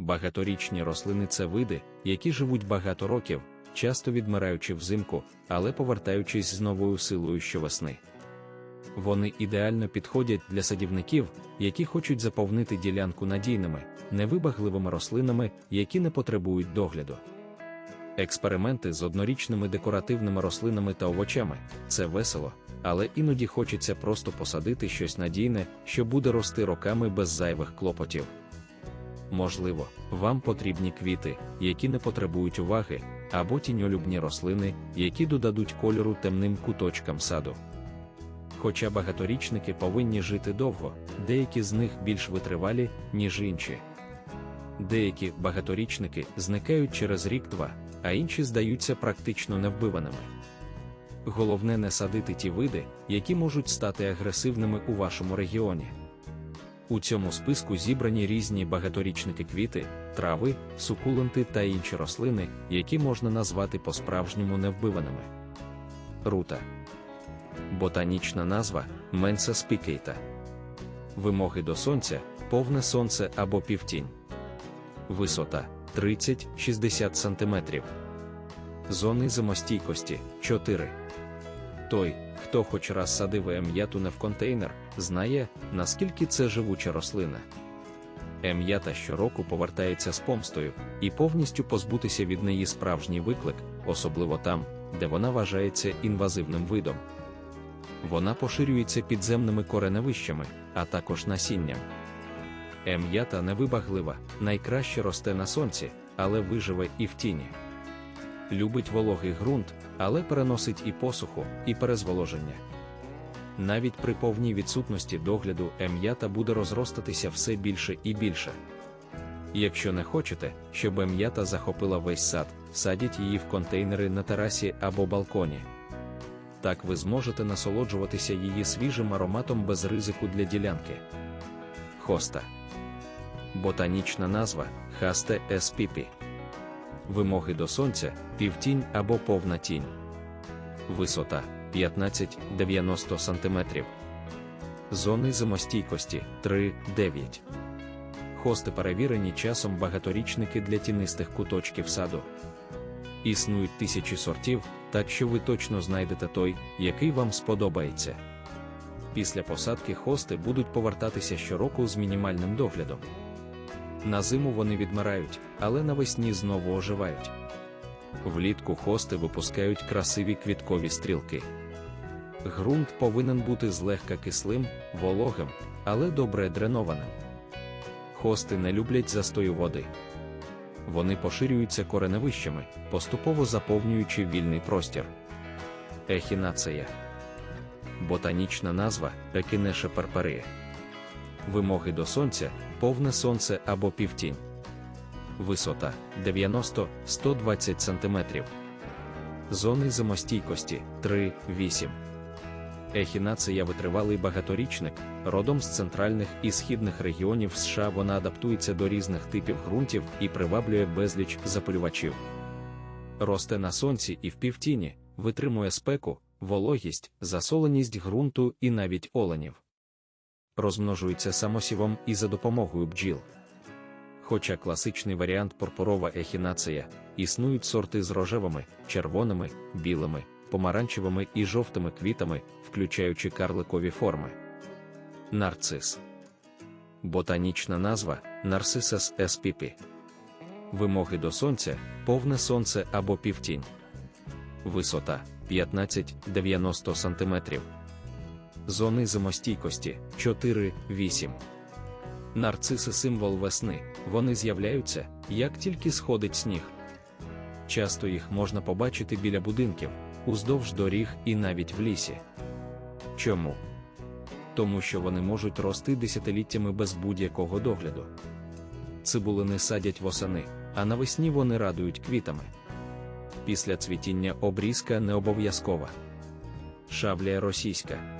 Багаторічні рослини це види, які живуть багато років, часто відмираючи взимку, але повертаючись з новою силою щовесни. Вони ідеально підходять для садівників, які хочуть заповнити ділянку надійними, невибагливими рослинами, які не потребують догляду. Експерименти з однорічними декоративними рослинами та овочами це весело, але іноді хочеться просто посадити щось надійне, що буде рости роками без зайвих клопотів. Можливо, вам потрібні квіти, які не потребують уваги, або тіньолюбні рослини, які додадуть кольору темним куточкам саду. Хоча багаторічники повинні жити довго, деякі з них більш витривалі, ніж інші. Деякі багаторічники зникають через рік-два, а інші здаються практично невбиваними. Головне не садити ті види, які можуть стати агресивними у вашому регіоні. У цьому списку зібрані різні багаторічники квіти, трави, сукуленти та інші рослини, які можна назвати по-справжньому невбиваними. Рута. Ботанічна назва Менса спікейта. Вимоги до сонця повне сонце або півтінь. Висота 30-60 см. Зони зимостійкості 4. Той, хто хоч раз садив ем'яту не в контейнер, знає, наскільки це живуча рослина. Ем'ята щороку повертається з помстою, і повністю позбутися від неї справжній виклик, особливо там, де вона вважається інвазивним видом. Вона поширюється підземними кореневищами, а також насінням. Ем'ята невибаглива, найкраще росте на сонці, але виживе і в тіні. Любить вологий ґрунт, але переносить і посуху, і перезволоження. Навіть при повній відсутності догляду ем'ята буде розростатися все більше і більше. Якщо не хочете, щоб ем'ята захопила весь сад, садіть її в контейнери на терасі або балконі. Так ви зможете насолоджуватися її свіжим ароматом без ризику для ділянки. Хоста. Ботанічна назва Хасте еспіпі. Вимоги до сонця півтінь або повна тінь. Висота 15-90 см. Зони зимостійкості 3-9. Хости перевірені часом багаторічники для тінистих куточків саду. Існують тисячі сортів, так що ви точно знайдете той, який вам сподобається. Після посадки хости будуть повертатися щороку з мінімальним доглядом. На зиму вони відмирають, але навесні знову оживають. Влітку хости випускають красиві квіткові стрілки. Грунт повинен бути злегка кислим, вологим, але добре дренованим. Хости не люблять застою води. Вони поширюються кореневищами, поступово заповнюючи вільний простір. Ехінацея. Ботанічна назва Екінеша перперія. Вимоги до сонця повне сонце або півтінь. Висота 90-120 см. Зони зимостійкості 3-8. Ехінацея витривалий багаторічник, родом з центральних і східних регіонів США вона адаптується до різних типів ґрунтів і приваблює безліч запалювачів. Росте на сонці і в півтіні, витримує спеку, вологість, засоленість ґрунту і навіть оленів. Розмножується самосівом і за допомогою бджіл. Хоча класичний варіант пурпурова ехінацея, існують сорти з рожевими, червоними, білими, помаранчевими і жовтими квітами, включаючи карликові форми. Нарцис. Ботанічна назва Нарцисас spp. Вимоги до сонця повне сонце або півтінь. Висота 15-90 см. Зони зимостійкості 4-8. Нарциси символ весни, вони з'являються, як тільки сходить сніг. Часто їх можна побачити біля будинків, уздовж доріг і навіть в лісі. Чому? Тому що вони можуть рости десятиліттями без будь-якого догляду. Цибулини садять восени, а навесні вони радують квітами. Після цвітіння обрізка не обов'язкова. Шавлія російська.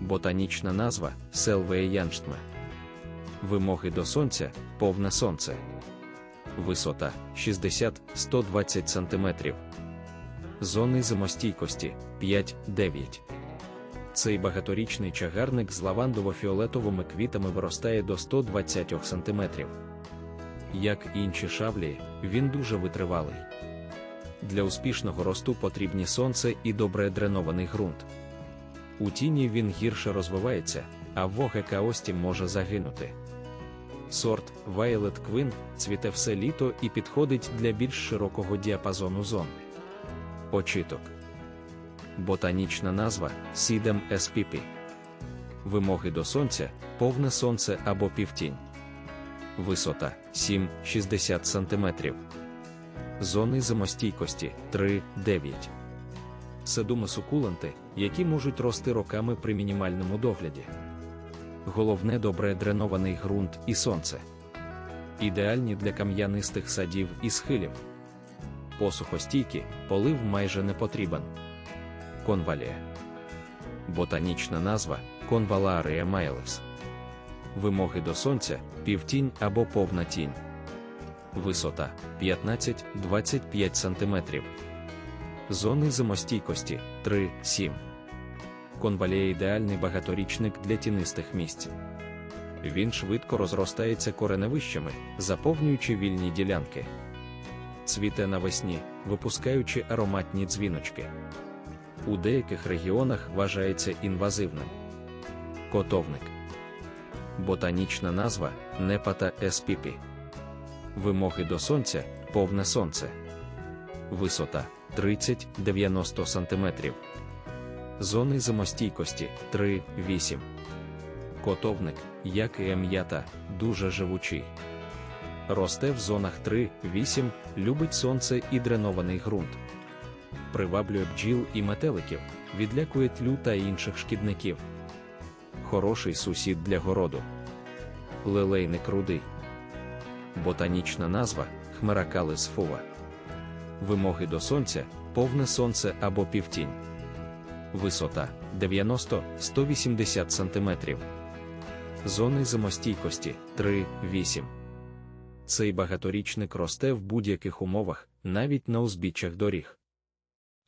Ботанічна назва Селвея янштме. Вимоги до сонця повне сонце. Висота 60-120 см. Зони зимостійкості 5-9. Цей багаторічний чагарник з лавандово-фіолетовими квітами виростає до 120 см. як і інші шавлії, він дуже витривалий. Для успішного росту потрібні сонце і добре дренований ґрунт. У тіні він гірше розвивається, а в ОГК може загинути. Сорт Violet Queen цвіте все літо і підходить для більш широкого діапазону зон. Очіток. Ботанічна назва Sidem SPP. Вимоги до сонця повне сонце або півтінь. Висота 7-60 см. Зони зимостійкості 3-9. Седуми сукуленти, які можуть рости роками при мінімальному догляді. Головне добре дренований ґрунт і сонце. Ідеальні для кам'янистих садів і схилів. Посухостійкі, полив майже не потрібен. Конвалія. Ботанічна назва Конвалаарія майлес. Вимоги до сонця півтінь або повна тінь. Висота 15-25 см. Зони зимостійкості 3-7. Конвалія ідеальний багаторічник для тінистих місць. Він швидко розростається кореневищами, заповнюючи вільні ділянки. Цвіте навесні, випускаючи ароматні дзвіночки. У деяких регіонах вважається інвазивним. Котовник. Ботанічна назва Непата еспіпі. Вимоги до сонця повне сонце. Висота 30-90 см. Зони зимостійкості 3-8. Котовник, як і ем'ята, дуже живучий. Росте в зонах 3-8, любить сонце і дренований ґрунт. Приваблює бджіл і метеликів, відлякує тлю та інших шкідників. Хороший сусід для городу. Лилейник рудий. Ботанічна назва Хмеракалис фува. Вимоги до сонця повне сонце або півтінь. Висота 90-180 см. Зони зимостійкості 3-8. Цей багаторічник росте в будь-яких умовах, навіть на узбіччях доріг.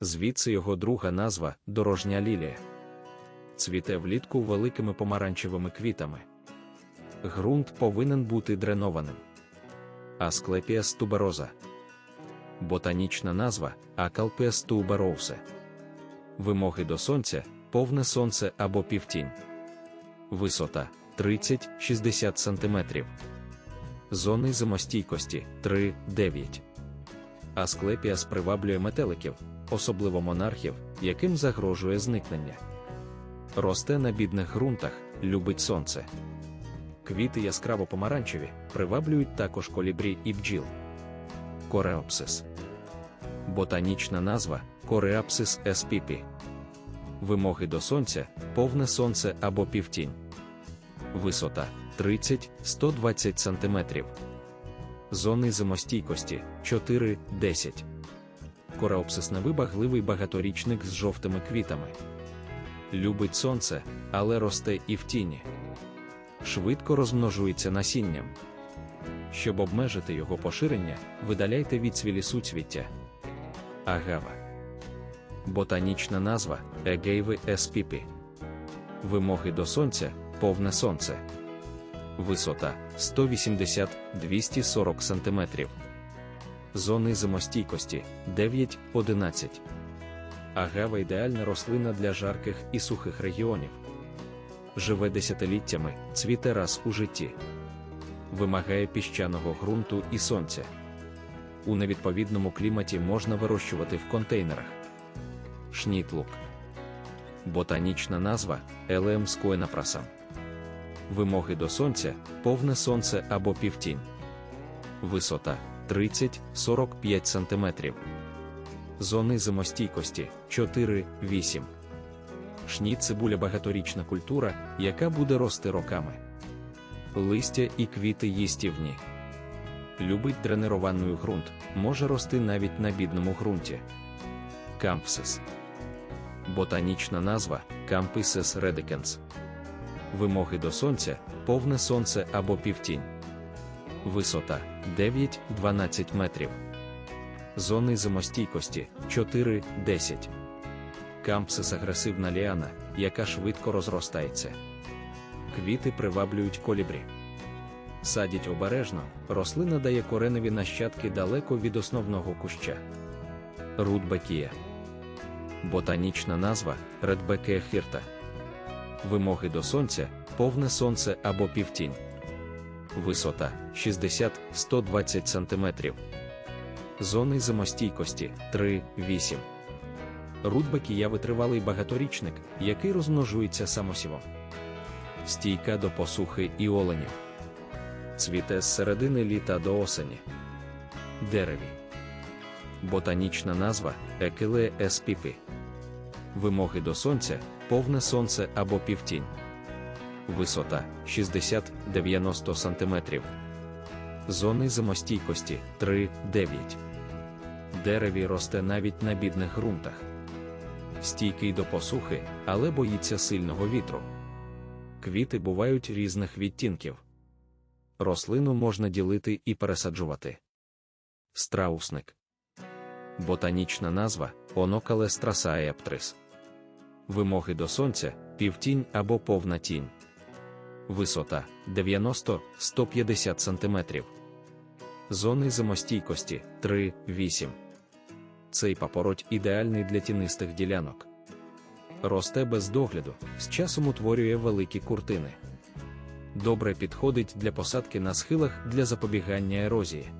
Звідси його друга назва дорожня лілія. Цвіте влітку великими помаранчевими квітами. Грунт повинен бути дренованим. Асклепіас тубероза. Ботанічна назва Акалпіас тубероусе. Вимоги до сонця повне сонце або півтінь. Висота 30-60 см. Зони зимостійкості 3-9. Асклепіас приваблює метеликів, особливо монархів, яким загрожує зникнення. Росте на бідних ґрунтах, любить сонце. Квіти яскраво помаранчеві, приваблюють також колібрі і бджіл. Кореопсис. Ботанічна назва Кореапсис еспіпі. Вимоги до сонця повне сонце або півтінь. Висота 30-120 см. Зони зимостійкості 4-10. Кореопсис невибагливий багаторічник з жовтими квітами. Любить сонце, але росте і в тіні. Швидко розмножується насінням. Щоб обмежити його поширення, видаляйте відцвілі суцвіття. Агава. Ботанічна назва Егейви еспіпі. Вимоги до сонця повне сонце. Висота 180-240 см. Зони зимостійкості 9-11. Агава ідеальна рослина для жарких і сухих регіонів. Живе десятиліттями, цвіте раз у житті. Вимагає піщаного ґрунту і сонця. У невідповідному кліматі можна вирощувати в контейнерах. Шнітлук. Ботанічна назва Елем скоенапрасам. Вимоги до сонця повне сонце або півтінь. Висота 30-45 см. Зони зимостійкості 4-8. Шніт багаторічна культура, яка буде рости роками. Листя і квіти їстівні. Любить дренирований ґрунт, може рости навіть на бідному ґрунті. Кампсис. Ботанічна назва Камписес редикенс. Вимоги до сонця повне сонце або півтінь. Висота 9-12 метрів. Зони зимостійкості 4-10. Кампсис агресивна ліана, яка швидко розростається. Квіти приваблюють колібрі. Садіть обережно, рослина дає кореневі нащадки далеко від основного куща. Рудбекія. Ботанічна назва Редбекія хірта. Вимоги до сонця повне сонце або півтінь. Висота 60-120 см. Зони зимостійкості 3-8. Рудбекія витривалий багаторічник, який розмножується самосівом. Стійка до посухи і оленів. Цвіте з середини літа до осені. Дереві. Ботанічна назва Екеле еспіпі. Вимоги до сонця повне сонце або півтінь. Висота 60-90 см. Зони зимостійкості 3-9. Дереві росте навіть на бідних ґрунтах. Стійкий до посухи, але боїться сильного вітру. Квіти бувають різних відтінків. Рослину можна ділити і пересаджувати. Страусник. Ботанічна назва Онокале страсаептрис. Вимоги до сонця півтінь або повна тінь. Висота 90-150 см. Зони зимостійкості 3-8. Цей папороть ідеальний для тінистих ділянок. Росте без догляду, з часом утворює великі куртини. Добре підходить для посадки на схилах для запобігання ерозії.